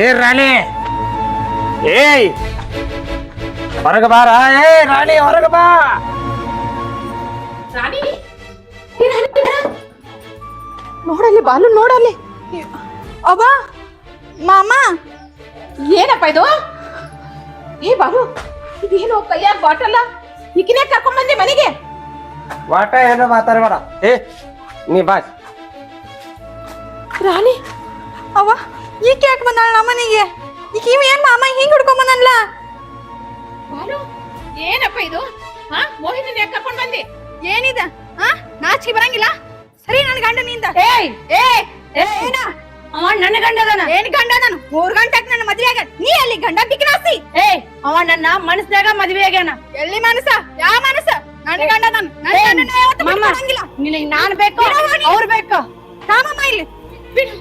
ಏ ರಾಣಿ. ಏಯ್. ಹೊರಗೆ ಬಾರ. ಏ ರಾಣಿ ಹೊರಗೆ ಬಾ. ರಾಣಿ. ನೋಡಲ್ಲಿ ಬಾಲು ನೋಡಲ್ಲಿ. ಅವ ಮಾಮ. ಏನಪ್ಪ ಇದು? ಏ ಬಾಲು ಇದೇನು ಕೈಯಾಗ ಬಾಟಲ್ಲ? ಈಕಿನೇ ಕರ್ಕೊಂಡ್ ಬಂದೆ ಮನೆಗೆ? ವಾಟ ಏನೋ ಮಾತಾಡಬೇಡ. ಏ ನೀ ಬಾ. ರಾಣಿ ಅವ ಈಕೆ ಯಾಕೆ ಬಂದಾಳ ನಮ್ಮನೆಗೆ ಈಗ ಇವ ಏನ್ ಮಾಮ ಹಿಂಗ್ ಹುಡ್ಕೊಂಡ್ ಬಂದಲ್ಲ ಬಾಲು ಏನಪ್ಪ ಇದು? ಹಾ ಮೋಹಿನಿ ಯಾಕೆ ಕರ್ಕೊಂಡ್ ಬಂದಿ? ಏನಿದ? ಹಾ ನಾಚಿಕೆ ಬರಂಗಿಲ್ಲ? ಸರಿ ನನ್ ಗಂಡ ನಿಂದ. ಏಯ್ ಏ ಏನ? ಅವ ನನ್ನ ಗಂಡ ಅದಾನ? ಏನ್ ಗಂಡ ನಾನು ಮೂರ್ ಗಂಟೆಕ್ ನನ್ನ ಮದ್ವೆ ಆಗ ನೀ ಅಲ್ಲಿ ಗಂಡ ಬಿಕ್ನಾಸಿ ಏ ಅವ ನನ್ನ ಮನಸ್ನಾಗ ಮದ್ವೆ ಆಗ್ಯಾನ. ಎಲ್ಲಿ ಮನಸ ಯಾವ ಮನಸ ನನ್ನ ಗಂಡ ನಾನು ನನ್ನ ಗಂಡನ ಯಾವತ್ತೂ ಬಿಟ್ಕೊಡಂಗಿಲ್ಲ ನಿನಗ್ ನಾನ್ ಬೇಕು? ಅವ್ರು ಬೇಕು? ರಾಮಮ್ಮ ಇಲ್ಲಿ ಬಿಡು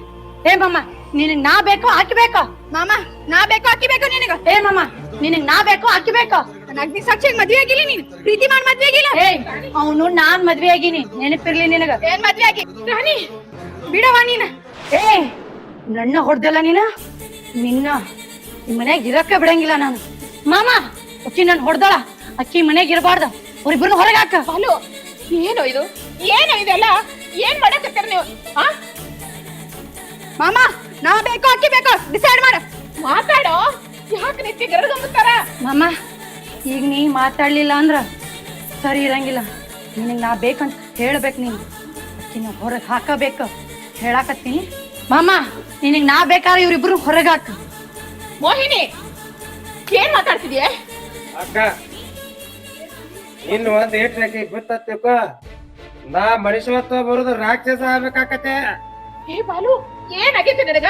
ಏ ಮಮ್ಮ ನಿನಗ್ ನಾ ಬೇಕು ಆಕಿ ಬೇಕು? ಮಾಮ ನಾ ಬೇಕು ಅಕ್ಕಿ ಬೇಕು ನಿನಗ? ಏ ಮಾಮ ನಿನಗ್ ನಾ ಬೇಕು ಆಕಿ ಬೇಕು? ನನ್ನ ಅಗ್ನಿ ಸಾಕ್ಷಿಯಾಗಿ ಮದ್ವೆ ಆಗಿಲ್ಲ ನೀನು. ಪ್ರೀತಿ ಮಾಡಿ ಮದ್ವೆ ಆಗಿಲ್ಲ. ಏ ಅವನು ನಾನ್ ಮದ್ವೆ ಆಗಿನಿ. ನೆನಪಿರ್ಲಿ ನಿನಗ. ಏನ್ ಮದ್ವೆ ಆಗಿ? ರಾಣಿ ಬಿಡವ ನೀನ. ಏ ನನ್ನ ಹೊಡ್ದಲ್ಲ ನೀನ? ನಿನ್ನ ಮನ್ಯಾಗ ಇರಕ್ಕ ಬಿಡಂಗಿಲ್ಲ ನಾನು. ಮಾಮ ಅಕ್ಕಿ ನನ್ ಹೊಡ್ದಳ. ಅಕ್ಕಿ ಮನ್ಯಾಗ ಇರಬಾರ್ದ. ಅವ್ರಿಬ್ರನ್ನ ಹೊರಗೆ ಹಾಕ. ಬಾಲು ಏನು ಇದು? ಏನು ಇದೆಲ್ಲ? ಏನ್ ಮಾಡಕತ್ತೀರ ನೀವು? ಆ? ಮಾಮ ನಾ ಬೇಕು ಅಕ್ಕಿ ಬೇಕು? ಡಿಸೈಡ್ ಮಾಡ. ಮಾತಾಡೋ? ಯಾಕೆ ನಿತ್ಯ ಗರಗಂಬುತ್ತಾರ ಮಾಮ ಈಗ ನೀ ಮಾತಾಡ್ಲಿಲ್ಲ ಅಂದ್ರ ಸರಿ ಇರಂಗಿಲ್ಲ. ನಿನಗ್ ನಾ ಬೇಕಂತ ಹೇಳ್ಬೇಕು ನೀನು. ಅಕ್ಕಿನ ಹೊರಗೆ ಹಾಕಬೇಕು ಹೇಳಾಕತ್ತೀನಿ. ಮಾಮ ನಿನಗೆ ನಾ ಬೇಕಾದ್ರೆ ಇವ್ರಿಬ್ರು ಹೊರಗೆ ಹಾಕ. ಮೋಹಿನಿ ಏನ್ ಮಾತಾಡ್ತಿದ್ಯೆ? ಅಕ್ಕ ಇನ್ನು ಒಂದ್ ಏಟ್ರಾಕಿ ಬಿತ್ತತ್ತಿಕೋ ನಾ ಮನುಷ್ಯತ್ವ ಬರೋದು ರಾಕ್ಷಸ ಆಗ್ಬೇಕಾಕತ್ತೆ. ಏ ಬಾಲು ಏನಾಗೈತಿ ನಿನಗ?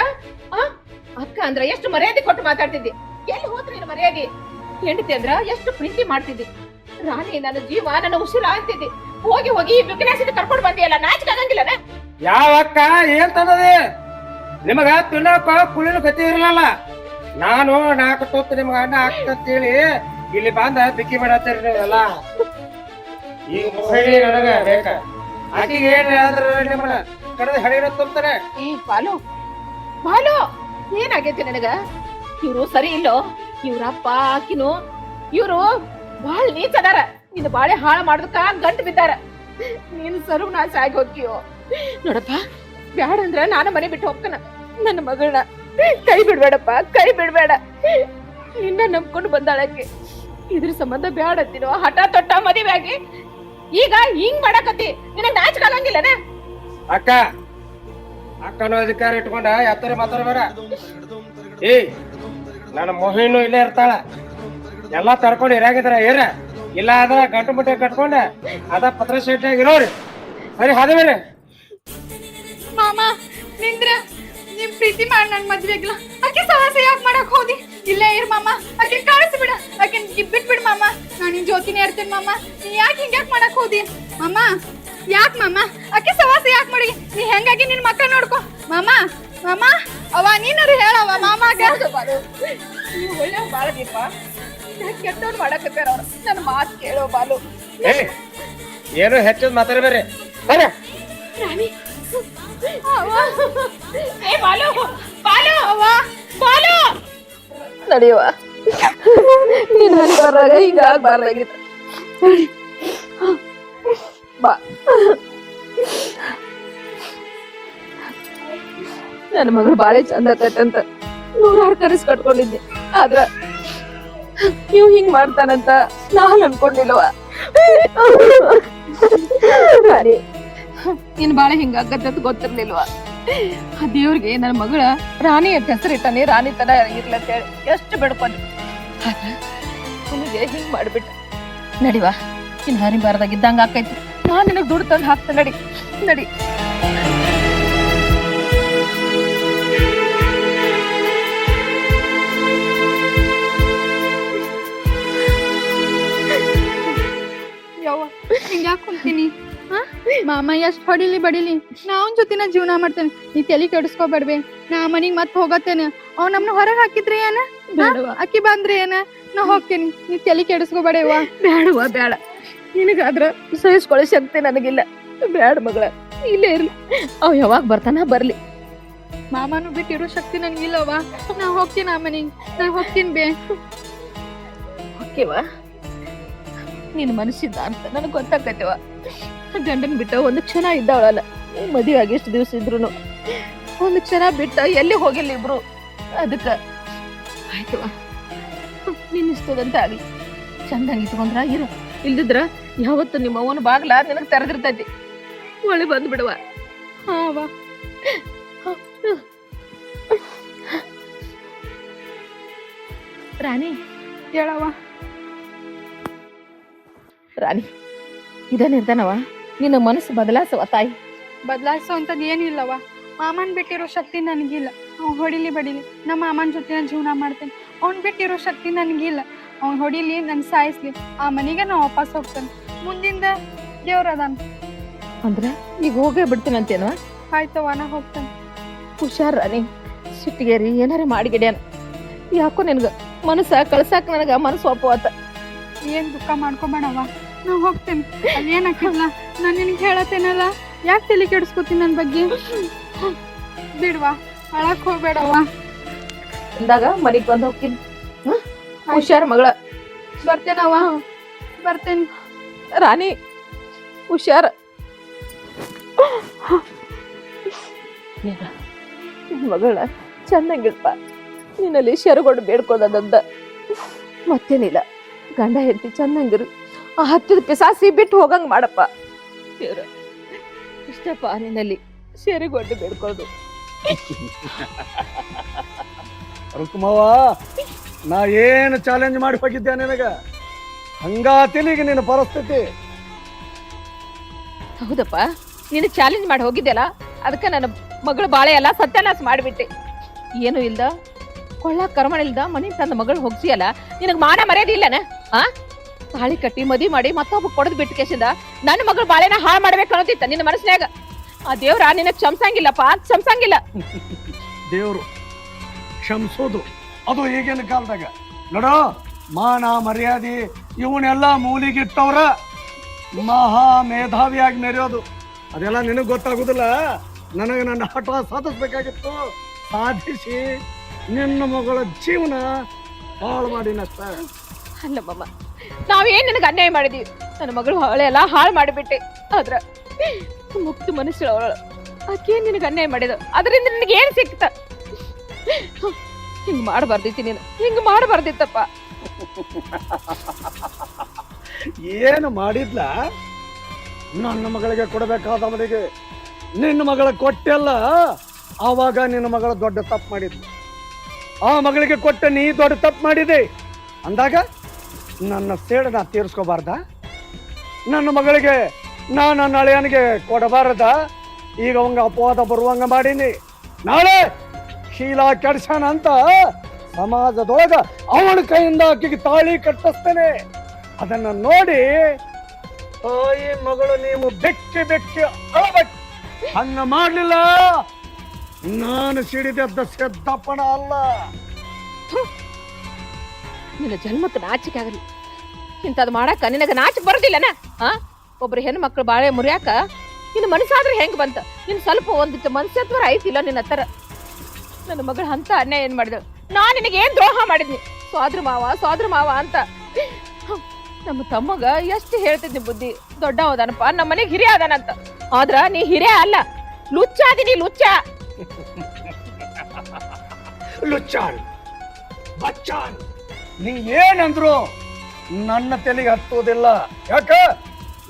ಅಕ್ಕ ಅಂದ್ರ ಎಷ್ಟು ಮರ್ಯಾದೆ ಕೊಟ್ಟು ಮಾತಾಡ್ತಿದ್ದಿ. ಎಲ್ಲಿ ಹೋದ್ರೆ ಮರ್ಯಾದೆ? ಹೆಂಡತಿ ಅಂದ್ರ ಎಷ್ಟು ಪ್ರೀತಿ ಮಾಡ್ತಿದ್ದಿ. ರಾಣಿ ನನ್ನ ಜೀವ ನನ್ನ ಉಸಿರ ಆಗ್ತಿದ್ದೆ ಹೋಗಿ ಹೋಗಿ ಈ ವಿಕಲಾಸಿತ ಕರ್ಕೊಂಡು ಬಂದಿಯಲ್ಲ, ನಾಚಿಕೆ ಆಗಂಗಿಲ್ಲನ? ಯಾವ ಅಕ್ಕ, ಏನ್ ತಂದದೆ? ನಿಮಗ ತಿನ್ನಕ ಕುಳಿನ ಗತಿ ಇರಲಿಲ್ಲ. ನಾನು ನಾಲ್ಕು ತೊತ್ತು ನಿಮ್ಗ ಆಗ್ತಂತ ಹೇಳಿ ಇಲ್ಲಿ ಬಂದ ಬಿಕ್ಕಿ ಮಾಡತ್ತೀರಿ ನೀವೆಲ್ಲ. ಈಗ ಮೊಹಳಿ ನನಗ ಬೇಕ. ಆಕಿಗೆ ಏನ್ ಹೇಳಿದ್ರ ಕಡದ ಹಡಿನ ತುಂಬ್ತಾರೆ ಏ, ಬಾಲು ಬಾಲು, ಏನಾಗೈತಿ ನನಗ? ಇವ್ರು ಸರಿ ಇಲ್ಲೋ? ಇವ್ರಪ್ಪ, ಆಕಿನು, ಇವ್ರು ಬಾಳ್ ನೀಚದಾರ. ನಿನ್ನ ಬಾಳೆ ಹಾಳು ಮಾಡೋದಕ್ಕ ಗಂಟು ಬಿದ್ದಾರ. ನೀನು ಸರ್ವನಾಶ ಆಗಿ ಹೋಗ್ತೀಯೋ? ನೋಡಪ್ಪ, ಬ್ಯಾಡ ಅಂದ್ರ ನಾನು ಮನೆ ಬಿಟ್ಟು ಹೋಗ್ತಾನ. ನನ್ನ ಮಗಳನ್ನ ಕೈ ಬಿಡ್ಬೇಡಪ್ಪ, ಕೈ ಬಿಡ್ಬೇಡ. ನಿನ್ನ ನಂಬ್ಕೊಂಡು ಬಂದಾಳಕ್ಕೆ. ಇದ್ರ ಸಂಬಂಧ ಬ್ಯಾಡ ಅಂತೀನೋ? ಹಠ ತೊಟ್ಟ ಮದುವೆ ಆಗಿ? ಈಗ ಹಿಂಗ್ ಮಾಡಕತ್ತಿ? ನಿನ್ನ ನಾಚಿಕೆ ಆಗಂಗಿಲ್ಲನ? ಅಕ್ಕ. ಅಕ್ಕನ ಅಧಿಕಾರ ಇಟ್ಕೊಂಡ, ಎತ್ತರ ಮಾತಾಡಬೇಡ ಏ, ನನ್ನ ಮೊಹಿನು ಇಲ್ಲೇ ಇರ್ತಾಳ. ಎಲ್ಲಾ ತರ್ಕೊಂಡು ಇರಾಗಿದ್ರ ಏರ? ಇಲ್ಲ ಅದ್ರ ಗಂಟು ಮುಟ್ಟೆ ಕಟ್ಕೊಂಡ, ಅದ ಪತ್ರ ಶೆಟ್ಟಾಗಿ ಆಗಿರೋರಿ ಸರಿ, ಹಾದ ಮೇಲೆ. ಮಾಮಾ, ನಿಂದ್ರ ನಿಮ್ ಪ್ರೀತಿ ಮಾಡಿ ನನ್ ಮದ್ವೆಗ್ಲ ಆಕೆ ಸಾಹಸ ಯಾಕೆ ಮಾಡಕ್ ಹೋದಿ? ಇಲ್ಲೇ ಇರ್ ಮಾಮ, ಆಕೆ ಕಳಿಸ್ಬಿಡ ಆಕೆ ಬಿಟ್ ಬಿಡ್ ಮಾಮ. ನಾನು ನಿನ್ ಜೊತಿನೇ ಇರ್ತೇನೆ ಮಾಮ. ನೀ ಯಾಕೆ ಹಿಂಗ್ಯಾಕ್ ಮಾಡಕ್ ಹೋದಿ? ಮಾಮ ಯಾಕ್ ಮಾಮ? ಅಕ್ಕಿ ಸವಾಸ ಯಾಕೆ ಮಾಡಿ ನೀ ಹೆಂಗಾಗಿ ನಿನ್ ಮಕ್ಕಳ ನೋಡ್ಕೊ? ಮಾಮ ಮಾಮ ಅವ ನೀನಾರು ಹೇಳವ ಮಾಮಾಗ ನೀವು ಒಳ್ಳೆ ಬಾಳದಿಪ್ಪ ಕೆಟ್ಟವ್ರು ಮಾಡಕತ್ತಾರ ಅವ್ರು? ನನ್ನ ಮಾತು ಕೇಳೋ ಬಾಲು. ಏ ಏನು ಹೆಚ್ಚದ್ ಮಾತಾಡಬೇಡ್ರಿ ಬರ ರಾಣಿ. ಏ ಬಾಲು ಬಾಲು ಅವ್ವ ಬಾಲು. ನಡೆಯುವ ನೀನ್ ಬರಾಗ ಈಗ ಆಗ್ಬಾರ್ದಾಗಿತ್ತು. ಬಾ ನನ್ನ ಮಗಳು ಬಾಳೆ ಚಂದ ಅಂತ ನೂರಾರು ಕರೆಸ್ ಕಟ್ಕೊಂಡಿದ್ದೆ ಆದ್ರ ನೀವು ಹಿಂಗ್ ಮಾಡ್ತಾನಂತ ನಾನ್ ಅನ್ಕೊಂಡಿಲ್ವ? ನೀನ್ ಬಾಳೆ ಹಿಂಗ ಅಂತ ಗೊತ್ತಿರ್ಲಿಲ್ವಾ? ಆ ದೇವ್ರಿಗೆ ನನ್ನ ಮಗಳ ರಾಣಿ ಅಂತ ಹೆಸರಿಟ್ಟಾನೆ ರಾಣಿ ತರ ಇರ್ಲಿ ಅಂತ ಹೇಳಿ ಎಷ್ಟು ಬೆಡ್ಕೊಂಡೆ ಆದ್ರೆ ನಿನಗೆ ಹಿಂಗ್ ಮಾಡ್ಬಿಟ್ಟ. ನಡಿವಾ? ಇನ್ ಹರಿ ಇದ್ದಂಗೆ ಆಕೈತಿ. ನಾನ್ ನಿನಗ್ ದುಡ್ಡು ತಂದು ಹಾಕ್ತೇನೆ ನಡಿ ನಡಿ. ಹಿಂಗ್ಯಾಕ್ ಕುಂತೀನಿ? ಮಾಮ ಎಷ್ಟ್ ಹೊಡಿಲಿ ಬಡಿಲಿ? ನಾ ಅವನ್ ಜೊತೆನ ಜೀವನ ಮಾಡ್ತೇನೆ. ನೀ ತಲೆ ಕೆಡಿಸ್ಕೋಬೇಡ್ಬೆ ನಾ ಮನಿಗ್ ಮತ್ ಹೋಗತ್ತೇನೆ. ಅವ್ ನಮ್ನ ಹೊರಗ್ ಹಾಕಿದ್ರಿ ಏನ? ಅಕ್ಕಿ ಬಂದ್ರೆ ಏನ? ನಾ ಹೋಗ್ತೀನಿ. ನೀ ತಲೆ ಕೆಡಿಸ್ಕೊಬೇಡವಾ ಬೇಡವಾ ಬೇಡ. ನಿನಗಾದ್ರ ಸಹಿಸ್ಕೊಳ್ಳೋ ಶಕ್ತಿ ನನಗಿಲ್ಲ. ಬ್ಯಾಡ ಮಗಳ ಇಲ್ಲೇ ಇರ್ಲಿ. ಅವ್ ಯಾವಾಗ ಬರ್ತಾನ ಬರ್ಲಿ. ಮಾಮಾನು ಬಿಟ್ಟಿರೋ ಶಕ್ತಿ ನನಗಿಲ್ಲವ ನಾ ಹೋಗ್ತೀನಿ ಆ ಮನೆಗೆ ನಾ ಹೋಗ್ತೀನಿ ಬೇ. ಓಕೆವಾ ನಿನ್ನ ಮನಸ್ಸಿದ್ದ ಅಂತ ನನಗ್ ಗೊತ್ತಾಕೈತಿವ ಗಂಡನ್ ಬಿಟ್ಟ ಒಂದು ಕ್ಷಣ ಇದ್ದಾವಳಲ್ಲ ಮದುವೆ ಆಗಿ ಎಷ್ಟು ದಿವಸ ಇದ್ರು ಒಂದು ಕ್ಷಣ ಬಿಟ್ಟ ಎಲ್ಲಿ ಹೋಗಿಲ್ಲ ಇಬ್ರು. ಅದಕ್ಕ ಆಯ್ತವ ನಿನ್ ಇಷ್ಟದಂತ ಆಗ್ಲಿ ಚಂದಂಗ್ ಇಟ್ಕೊಂಡ್ರ ಇರು. ಇಲ್ದಿದ್ರ ಯಾವತ್ತು ನಿಮ್ಮ ಅವನ ಬಾಗ್ಲ ನಿನಗ್ ತೆರೆದಿರ್ತೈತಿ? ಒಳ್ಳೆ ಬಂದ್ ಬಿಡುವ. ರಾಣಿ ಹೇಳವ ರಾಣಿ, ಇದ ನಿನ್ನ ಮನಸ್ಸು ಬದಲಾಸವ ತಾಯಿ. ಬದಲಾಯಿಸೋಂಥದ್ದು ಏನಿಲ್ಲವ್ವ ಮಾಮನ್ ಬಿಟ್ಟಿರೋ ಶಕ್ತಿ ನನಗಿಲ್ಲ. ಅವ್ನು ಹೊಡಿಲಿ ಬಡಿಲಿ. ನಮ್ಮ ಮಾಮನ್ ಜೊತೆ ಜೀವನ ಮಾಡ್ತೇನೆ. ಅವ್ನ್ ಬಿಟ್ಟಿರೋ ಶಕ್ತಿ ನನಗಿಲ್ಲ. ಅವ್ನು ಹೊಡಿಲಿ, ನನ್ ಸಾಯಿಸ್ಲಿ. ಆ ಮನೆಗೆ ನಾ ವಾಪಸ್ ಹೋಗ್ತೇನೆ. ಮುಂದಿಂದ ದೇವ್ರದಾನ ಅಂದ್ರ ಈಗ ಹೋಗೇ ಬಿಡ್ತೀನಂತೇನವ ಆಯ್ತವ್ವ ನಾ ಹೋಗ್ತೇನೆ. ಹುಷಾರ ನೀ ಸಿಟ್ಟಿಗೇರಿ ಏನಾರ ಮಾಡಿಗಿಡ್ಯಾನ ಯಾಕೋ ನಿನ್ಗ ಮನಸ್ಸ ಕಳ್ಸಾಕ ನನಗ ಮನಸ್ಸು ಒಪ್ಪವತ್ತ. ಏನ್ ದುಃಖ ಮಾಡ್ಕೊಬೇಡವ ನಾ ಹೋಗ್ತೇನೆ. ಅದೇನಾಕಿಲ್ಲ ನಾನು ನಿನಗೆ ಹೇಳತ್ತೇನಲ್ಲ? ಯಾಕೆ ತಲೆ ಕೆಡಿಸ್ಕೊತೀನಿ ನನ್ನ ಬಗ್ಗೆ? ಬಿಡ್ವಾ ಅಳಕ್ ಹೋಗ್ಬೇಡವ ಅಂದಾಗ ಮನಿಗ್ ಬಂದ್ ಹೋಗ್ತೀನಿ. ಹುಷಾರ್ ಮಗಳ. ಬರ್ತೇನವ್ವ. ಬರ್ತೇನೆ. ರಾಣಿ, ಹುಷಾರ. ಮಗಳ ಚೆನ್ನಾಗಿಲ್ಪ ನಿನ್ನಲ್ಲಿ ಶರಗೊಂಡು ಬೇಡ್ಕೋದದಂದ ಮತ್ತೇನಿಲ್ಲ, ಗಂಡ ಹೆಂಡತಿ ಚೆನ್ನಾಗಿರು. ಆ ಹತ್ತಿದ ಪಿಸಾಸಿ ಬಿಟ್ಟು ಹೋಗಂಗೆ ಮಾಡಪ್ಪ. ಇಷ್ಟಪ್ಪ ನಿನ್ನಲ್ಲಿ ಶರುಗೊಂಡು ಬೇಡ್ಕೊಳ್ಳೋದು ರುಕ್ಮವ್ವ, ನಾ ಏನು ಚಾಲೆಂಜ್ ಮಾಡಿ ಹೋಗಿದ್ದೆ ನಿನಗ? ಹಂಗಾತಿಲಿ ಈಗ ನಿನ್ನ ಪರಿಸ್ಥಿತಿ. ಹೌದಪ್ಪ ನೀನು ಚಾಲೆಂಜ್ ಮಾಡಿ ಹೋಗಿದ್ದೆಲ್ಲ ಅದಕ್ಕೆ ನನ್ನ ಮಗಳು ಬಾಳೆ ಎಲ್ಲ ಸತ್ಯನಾಶ ಮಾಡಿಬಿಟ್ಟೆ. ಏನು ಇಲ್ದ ಕೊಳ್ಳ ಕರ್ಮಣ ಇಲ್ದ ಮನೆ ತಂದ ಮಗಳು ಹೋಗ್ಸಿಯಲ್ಲ ನಿನಗೆ ಮಾನ ಮರ್ಯಾದೆ ಇಲ್ಲನ? ಆ? ತಾಳಿ ಕಟ್ಟಿ ಮದಿ ಮಾಡಿ ಮತ್ತೊಬ್ಬ ಕೊಡದ್ ಬಿಟ್ಟು ಕೇಸಿಂದ ನನ್ನ ಮಗಳು ಬಾಳೆನ ಹಾಳು ಮಾಡ್ಬೇಕು ಅನ್ನೋದಿತ್ತ ನಿನ್ನ ಮನಸ್ನ್ಯಾಗ. ಆ ದೇವ್ರ ನಿನ್ನ ಕ್ಷಮಸಂಗಿಲ್ಲಪ್ಪ ಕ್ಷಮಸಂಗಿಲ್ಲ. ದೇವ್ರು ಕ್ಷಮಿಸೋದು ಅದು ಈಗಿನ ಕಾಲದಾಗ. ನೋಡೋ ಮಾನ ಮರ್ಯಾದೆ, ಇವನ್ನೆಲ್ಲ ಮೂಲಿಗಿಟ್ಟವ್ರ ಮಹಾ ಮೇಧಾವಿಯಾಗಿ ಮೆರೆಯೋದು. ಅದೆಲ್ಲ ನಿನಗೆ ಗೊತ್ತಾಗುದಿಲ್ಲ? ನನಗೆ ನನ್ನ ಹಠ ಸಾಧಿಸ್ಬೇಕಾಗಿತ್ತು. ಸಾಧಿಸಿ ನಿನ್ನ ಮಗಳ ಜೀವನ ಹಾಳು ಮಾಡಿ ಅಲ್ಲ ನಾವು ನಾವೇನ್ ನಿನಗೆ ಅನ್ಯಾಯ ಮಾಡಿದೀವಿ? ನನ್ನ ಮಗಳು ಹಳೆ ಎಲ್ಲ ಹಾಳು ಮಾಡಿಬಿಟ್ಟೆ. ಆದ್ರ ಮುಕ್ತ ಮನುಷ್ಯಳು ಆಕೇನ್ ನಿನಗೆ ಅನ್ಯಾಯ ಮಾಡಿದ? ಅದರಿಂದ ನಿನಗೆ ಏನ್ ಸಿಕ್ತ? ಹಿಂಗ್ ಮಾಡಬಾರ್ದಿತ್ತು ನೀನು. ಹಿಂಗ್ ಮಾಡಬಾರ್ದಿತ್ತಪ್ಪ. ಏನು ಮಾಡಿದ್ಲ? ನನ್ನ ಮಗಳಿಗೆ ಕೊಡಬೇಕಾದ ಅವನಿಗೆ ನಿನ್ನ ಮಗಳ ಕೊಟ್ಟೆಲ್ಲ, ಆವಾಗ ನಿನ್ನ ಮಗಳ ದೊಡ್ಡ ತಪ್ಪು ಮಾಡಿದ್ಲು. ಆ ಮಗಳಿಗೆ ಕೊಟ್ಟ ನೀ ದೊಡ್ಡ ತಪ್ಪು ಮಾಡಿದೆ. ಅಂದಾಗ ನನ್ನ ಸೇಡ ನಾ ತೀರಿಸ್ಕೋಬಾರ್ದ? ನನ್ನ ಮಗಳಿಗೆ ನಾ ನನ್ನ ಅಳಿಯನಿಗೆ ಕೊಡಬಾರದ? ಈಗ ಅವಂಗ ಅಪವಾದ ಬರುವಂಗ ಮಾಡೀನಿ. ನಾಳೆ ಶೀಲಾ ಕೆಡ್ಸಣ ಅಂತ ಸಮಾಜದೊಳಗ ಅವನ ಕೈಯಿಂದ ಆಕೆಗೆ ತಾಳಿ ಕಟ್ಟಿಸ್ತೇನೆ. ಅದನ್ನ ನೋಡಿ, ತಾಯಿ ಮಗಳು ನೀವು ಬೆಕ್ಕಿ ಬೆಕ್ಕಿ ಅಳಬೇಕು. ಹಂಗ ಮಾಡ್ಲಿಲ್ಲ. ನಾನು ಸಿಡಿದದ್ದ ಸಿದ್ದಪ್ಪಣ ಅಲ್ಲ. ನಿನ್ನ ಜನ್ಮಕ್ಕೆ ನಾಚಿಕೆ ಆಗಲಿ. ಇಂಥದ್ ಮಾಡಾಕ ನಿನಗ ನಾಚಿಕೆ ಬರೋದಿಲ್ಲನ? ಆ? ಒಬ್ರು ಹೆಣ್ಣು ಮಕ್ಳು ಬಾಳೆ ಮುರಿಯಾಕ ನಿನ್ನ ಮನಸ್ಸಾದ್ರೆ ಹೆಂಗ್ ಬಂತ? ನಿನ್ ಸ್ವಲ್ಪ ಒಂದಿಟ್ಟು ಮನಸ್ಸತ್ವರ ಐತಿಲ್ಲ ನಿನ್ನ ಹತ್ತರ ನನ್ನ ಮಗಳು ಅಂತ ಅನ್ಯಾಯ ಏನ್ ಮಾಡಿದ ನಾನ್ ನಿನಗೆ ಏನ್ ದ್ರೋಹ ಮಾಡಿದ್ನಿ? ಸ್ವಾದ್ರ ಮಾವ ಸ್ವಾದ್ರ ಮಾವ ಅಂತ. ನಮ್ಮ ತಮ್ಮಗ ಎಷ್ಟು ಹೇಳ್ತಿದ್ನಿ ಬುದ್ಧಿ. ದೊಡ್ಡ ಹೋದಾನಪ್ಪ ನಮ್ಮ ಮನೆಗೆ ಹಿರಿಯ ಅದಾನಂತ. ಆದ್ರ ನೀ ಹಿರಿಯ ಅಲ್ಲ. ಲುಚ್ಚ ಅದಿನಿ, ಲುಚ್ಚ. ಲುಚ್ಚಾಳ್ ಬಚ್ಚಾಳ್ ನೀ ಏನಂದ್ರು ನನ್ನ ತಲೆಗೆ ಹತ್ತೋದಿಲ್ಲ. ಯಾಕ?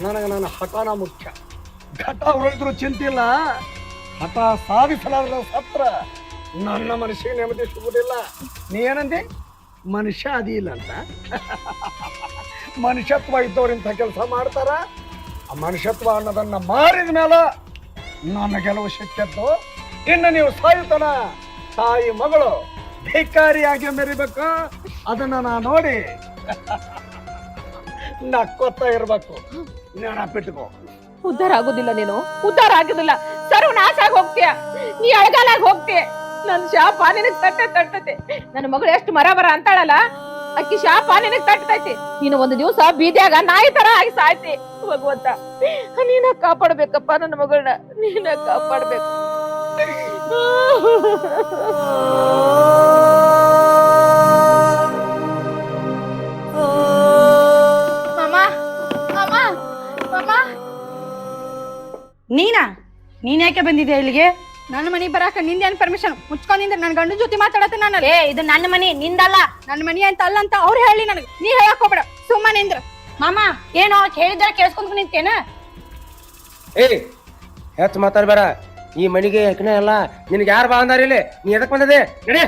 ನನಗೆ ನನ್ನ ಹಠನ ಮುಖ್ಯ. ಘಟ ಉಳಿದ್ರು ಚಿಂತಿಲ್ಲ. ಹಠ ಸಾಧಿಸಲಾರ ಸತ್ರ. ನನ್ನ ಮನುಷ್ಯ ನೆಮ್ಮದಿ ಸಿಗುದಿಲ್ಲ ನೀ ಏನಂದೆ? ಮನುಷ್ಯ ಅದಿಲ್ಲ ಅಂತ. ಮನುಷ್ಯತ್ವ ಇದ್ದವ್ರು ಕೆಲಸ ಮಾಡ್ತಾರ? ಆ ಮನುಷ್ಯತ್ವ ಅನ್ನೋದನ್ನ ಮಾರಿದ ಮೇಲೆ ನನ್ನ ಗೆಲುವು ಸಿಕ್ಕದ್ದು. ಇನ್ನು ನೀವು ಸಾಯುತ್ತನ ತಾಯಿ ಮಗಳು ಭಿಕಾರಿಯಾಗಿ ಮೆರಿಬೇಕು. ಅದನ್ನ ನಾ ನೋಡಿ ನಕ್ಕೊತ್ತ ಇರ್ಬೇಕು. ನೆನಪಿಟ್ಕೋ. ಉದ್ಧಾರ ಆಗುದಿಲ್ಲ ನೀನು. ಉದ್ಧಾರ ಆಗುದಿಲ್ಲ. ಸರ್ವನಾಶ ಹೋಗ್ತೀಯ. ನೀ ಅಳಗಾಲಾಗಿ ಹೋಗ್ತೀಯ. ನನ್ ಶಾಪ ನಿನಗ್ ತಟ್ಟ ತಟ್ಟತೆ. ನನ್ನ ಮಗಳು ಎಷ್ಟು ಮರ ಬರ ಅಂತಾಳಲ್ಲ? ಅಕ್ಕಿ ಶಾಪ ನಿನಗ್ ತಟ್ಟತೈತಿ ನೀನು ಒಂದು ದಿವಸ ಬೀದಿಯಾಗ ನಾಯಿ ತರ ಆಗಿ ಸಾಯ್ತಿ. ಭಗವಂತ ನೀನ ಕಾಪಾಡ್ಬೇಕಪ್ಪ ನನ್ನ ಮಗಳನ್ನ. ನೀನ ಕಾಪಾಡ್ಬೇಕು. ನೀನಾ? ನೀನ್ ಯಾಕೆ ಬಂದಿದ್ಯಾ ಇಲ್ಲಿಗೆ? ನನ್ನ ಮನೆ ಬರಾಕ ನಿಂದೇನ್ ಪರ್ಮಿಷನ್ ಮುಚ್ಕೊಂಡಿಂದ ನನ್ನ ಗಂಡನ ಜೊತೆ ಮಾತಾಡತ್ತೆ ನಾನು ಏ ಇದು ನನ್ನ ಮನೆ ನಿಂದಲ್ಲ. ನನ್ನ ಮನೆ ಅಂತ ಅಲ್ಲ ಅಂತ ಅವ್ರು ಹೇಳಿ ನನಗೆ. ನೀ ಹೇಳಕ್ ಹೋಗ್ಬೇಡ ಸುಮ್ಮನೆ ನಿಂದ್ರ. ಮಾಮ ಏನೋ ಹೇಳಿದ್ರ ಕೇಳಿಸ್ಕೊಂಡ್ ನಿಂತೇನ? ಏ ಹೆಚ್ಚು ಮಾತಾಡ್ಬೇಡ. ಈ ಮನೆಗೆ ಯಾಕನೇ ಅಲ್ಲ? ನಿನಗೆ ಯಾರು ಬಾ ಅಂದಾರ ಇಲ್ಲಿ? ನೀ ಎದಕ್ ಬಂದದೆ ನಡೆ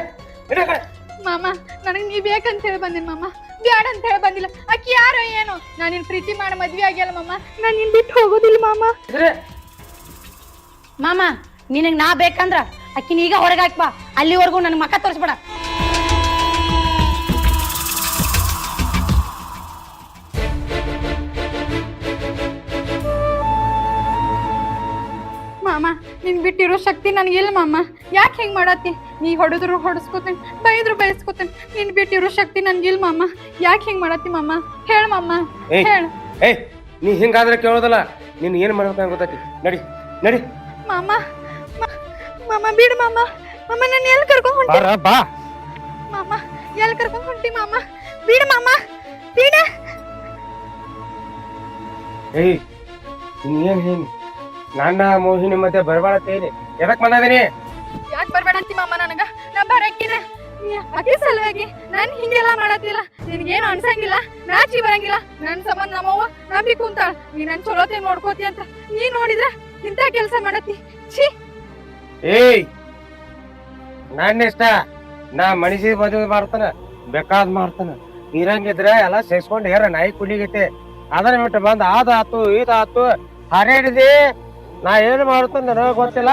ನಡೆ ಆ ಕಡೆ. ಮಾಮ ನನಗ್ ನೀ ಬೇಕಂತ ಹೇಳಿ ಬಂದಿನ ಮಾಮ. ಬ್ಯಾಡ ಅಂತ ಹೇಳಿ ಬಂದಿಲ್ಲ. ಅಕ್ಕಿ ಯಾರು ಏನೋ? ನಾನು ನಿನ್ ಪ್ರೀತಿ ಮಾಡಿ ಮದ್ವೆ ಆಗ್ಯಲ್ಲ ಮಾಮ. ನಾನು ನಿನ್ ಬಿಟ್ಟು ಹೋಗೋದಿಲ್ಲ ಮಾಮ. ಮಾಮ ನಿನಗ್ ನಾ ಬೇಕಂದ್ರ ಅಕ್ಕಿನ ಈಗ ಹೊರಗೆ ಹಾಕ್ಬಾ ಅಲ್ಲಿವರೆಗೂ ನನ್ ಮಕ್ಕ ತೋರಿಸ್ಬೇಡ. ಮಾಮ ನಿನ್ ಬಿಟ್ಟಿರೋ ಶಕ್ತಿ ನನಗಿಲ್ಲ ಮಾಮ. ಯಾಕೆ ಹೆಂಗ್ ಮಾಡತ್ತಿ? ನೀ ಹೊಡೆದ್ರು ಹೊಡಸ್ಕೋತೀನಿ ಬೈದ್ರು ಬಯಸ್ಕೋತೀನಿ ನಿನ್ ಬಿಟ್ಟಿರೋ ಶಕ್ತಿ ನನ್ಗಿಲ್ಲ ಮಾಮ. ಯಾಕೆ ಹೆಂಗ್ ಮಾಡತ್ತಿ ಮಾಮ? ಹೇಳ ಮಾಮ. ಏಯ್ ಹೇಳ. ಏಯ್ ನೀ ಹಿಂಗಾದ್ರೆ ಕೇಳೋದಲ್ಲ ನೀನ್ ಏನ್ ಮಾಡ್ಬೇಕಂತ ಗೊತ್ತೈತಿ ನಡಿ ನಡಿ. ಮಾಮ ಮಾಮ ಬಿಡು ಮಾಮ. ಮಾಮ ನಾನು ಎಲ್ಲಿ ಕರ್ಕೊಂಡ್ ಹೊಂಟಿ? ಬಾರ ಬಾ. ಮಾಮ ಎಲ್ಲಿ ಕರ್ಕೊಂಡು ಹೊಂಟಿ ಮಾಮ? ಬಿಡು ಮಾಮ ಬಿಡ. ಏಯ್ ನೀನ್ ಏನ್ ನನ್ನ ಮೋಹಿನಿ ಮತ್ತೆ ಬರಬಾಡತ್ತೇನೆ ಎದಕ್ ಬಂದದೀನಿ ಯಾಕೆ ಬರಬೇಡ ಅಂತಿ ಮಾಮ ನನಗ? ನಾ ಬರಕ್ಕಿನ ಅದೇ ಸಲುವಾಗಿ ನನ್ ಹಿಂಗೆಲ್ಲ ಮಾಡತ್ತಿಲ್ಲ. ನಿನ್ಗೇನು ಅನ್ಸಂಗಿಲ್ಲ. ನಾಚಿ ಬರಂಗಿಲ್ಲ. ನನ್ ಸಂಬಂಧ ನಮ್ಮವ್ವ ನಂಬಿ ಕುಂತಾಳ. ನೀ ನನ್ ಚಲೋತೆ ನೋಡ್ಕೋತಿ ಅಂತ. ನೀ ನೋಡಿದ್ರ ಇಂಥ ಕೆಲಸ ಮಾಡತ್ತಿ. ಛೀ. ಏಯ್! ನನ್ನ ಇಷ್ಟ ನಾ ಮನಸ್ಸಿ ಮದುವೆ ಮಾಡ್ತಾನ, ಬೇಕಾದ್ ಮಾಡ್ತಾನ. ಇರಂಗಿದ್ರ ಎಲ್ಲ ಸೇಸ್ಕೊಂಡು ಹೇರ ನಾಯಿ ಕುಡಿಗೈತೆ ಅದನ್ನ ಬಿಟ್ಟು ಬಂದ್ ಅದಾತು ಇದಾತು, ಹರಡಿದಿ. ನಾ ಏನ್ ಮಾಡ್ತಾನ ನನಗ ಗೊತ್ತಿಲ್ಲ.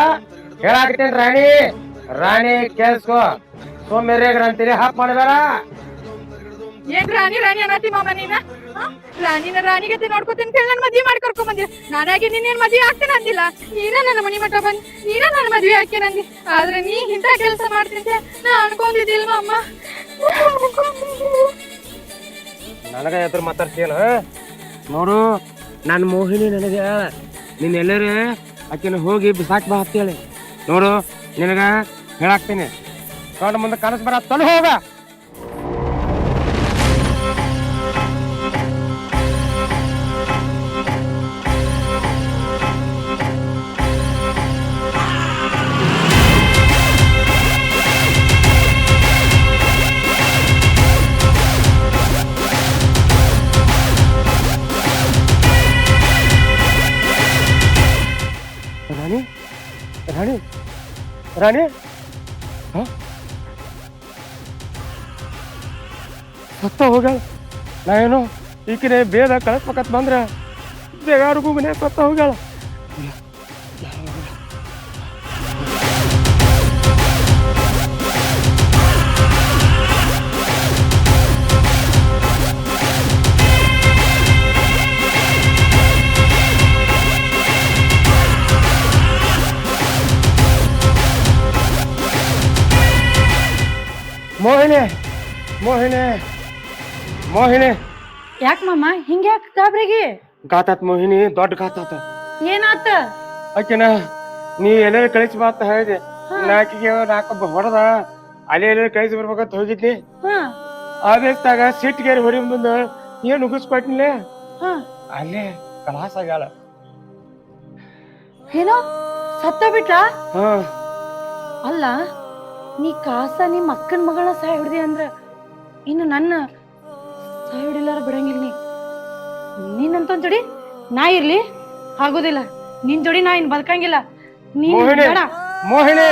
ಹೇಳಾಕತ್ತೇನ್ ರಾಣಿ. ರಾಣಿ, ಕೇಳಿಸ್ಕೋ. ಸೋಮ್ಯರೇಗ್ರ ಅಂತೀರಿ ಹಾಪ್ ಮಾಡಬೇಡ. ಏನ್ ರಾಣಿ ರಾಣಿ ಅನ್ನತಿ ಮಾಮ ನೀನ? ರಾಣಿನ ರಾಣಿಗತೆ ನೋಡ್ಕೋತೀನಿ ಕೇಳಿ ನನ್ನ ಮದ್ವೆ ಮಾಡಿ ಕರ್ಕೊಂಡ್ ಬಂದಿರ. ನಾನಾಗಿ ನಿನ್ನೇನ್ ಮದ್ವೆ ಆಗ್ತೇನೆ ಅಂದಿಲ್ಲ. ನೀನ ನನ್ನ ಮನಿ ಮಠ ಬಂದ್ ನೀನ ನನ್ನ ಮದ್ವೆ ಹಾಕ್ಯನ ಅಂದಿ. ಆದ್ರೆ ನೀ ಇಂತ ಕೆಲಸ ಮಾಡ್ತಿದ್ದೆ ನಾ ಅನ್ಕೊಂಡಿದ್ದಿಲ್ವ ಅಮ್ಮ? ನನಗ ಎದುರು ಮಾತಾಡ್ತೀಯಲ್ಲ ನೋಡು ನನ್ನ ಮೋಹಿನಿ ನನಗೆ, ನೀನ್ ಎಲ್ಲರೂ ಆಕಿನ ಹೋಗಿ ಬಿಸಾಕ್ ಬಾ ಅಂತೇಳಿ ನೋಡು, ನಿನಗ ಹೇಳಾಕ್ತೀನಿ. ನೋಡು ಮುಂದೆ ಕನಸು ಬರ ತಲೆ ಹೋಗ. ರಾಣಿ ಹ? ಸತ್ತ ಹೋಗ್ಯಾಳ ನಾ ಏನು ಈಕಿನ ಬೇದ ಕಳಿಸ್ಬೇಕಂತ ಬಂದ್ರ ಬೇಗಾರಿಗೂ ಮನೆ ಸತ್ತ ಹೋಗ್ಯಾಳ ಮೋಹಿನಿ ಮೋಹಿನಿ ಮೋಹಿನಿ. ಯಾಕ ಮಾಮ? ಹಿಂಗ್ಯಾಕ ಗಾಬ್ರಿಗೆ? ಗಾತಾತ್ ಮೋಹಿನಿ ದೊಡ್ಡ ಗಾತಾತ. ಏನಾತ? ಆಕಿನ ನೀ ಎಲ್ಲರೂ ಕಳಿಸಿ ಬಾ ಅಂತ ಹೇಳಿದೆ. ನಾಕಿಗೆ ನಾಕೊಬ್ಬ ಹೊಡೆದ. ಅಲ್ಲಿ ಎಲ್ಲರೂ ಕಳಿಸಿ ಬರ್ಬೇಕಂತ ಹೋಗಿದ್ನಿ. ಹ. ಆದೇಶದಾಗ ಸಿಟ್ಟಿಗೇರಿ ಹೊಡಿ ಮುಂದ ಏನ್ ಉಗಿಸ್ಕೊಟ್ನಿಲೆ ಹ. ಅಲ್ಲೇ ಕಲಾಸ ಆಗ್ಯಾಳ. ಏನೋ? ಸತ್ತ ಬಿಟ್ರ ಹಾ. ಅಲ್ಲ ನೀ ಕಾಸ ನಿಮ್ಮ ಅಕ್ಕನ ಮಗಳ ಹಿಡ್ದಿ ಅಂದ್ರ ಇನ್ನು ನನ್ನ ಸಾಯ್ ಹಿಡಿಲಾರ ಬಿಡಂಗಿಲ್ಲ ನೀ. ನೀನಂತ ಜೋಡಿ ನಾ ಇರ್ಲಿ? ಆಗೋದಿಲ್ಲ. ನಿನ್ ಜೋಡಿ ನಾ ಇನ್ ಬದುಕಂಗಿಲ್ಲ. ನೀನ್ ಮೋಹಿಣಿ.